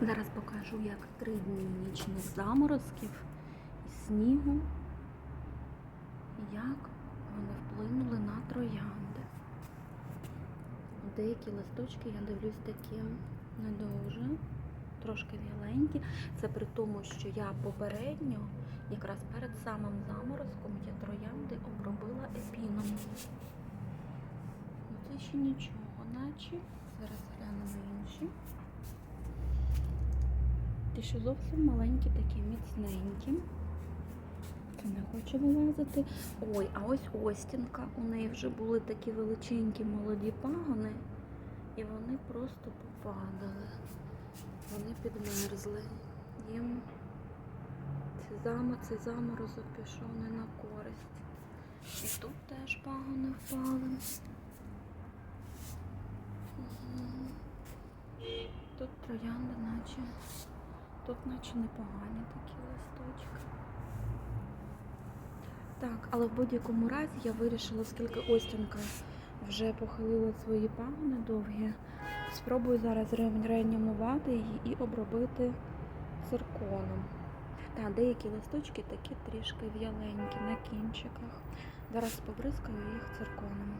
Зараз покажу, як три дні нічних заморозків і снігу, як вони вплинули на троянди. Деякі листочки, я дивлюсь, такі не дуже, трошки в'яленькі. Це при тому, що я попередньо, якраз перед самим заморозком, я троянди обробила епіном. Це ще нічого, наче. Зараз глянемо Ті, що зовсім маленькі, такі міцненькі. Це не хоче вилазити. Ой, а ось Остінка. У неї вже були такі величенькі молоді пагони, і вони просто попадали. Вони підмерзли. Їм цей зам- цей заморозок пішов не на користь. І тут теж пагони впали. Тут троянди наче. Тут наче непогані такі листочки. Так, але в будь-якому разі я вирішила, оскільки Остінка вже похилила свої пагони довгі, спробую зараз реанімувати її і обробити цирконом. Так, деякі листочки такі трішки в'яленькі на кінчиках. Зараз побризкаю їх цирконом.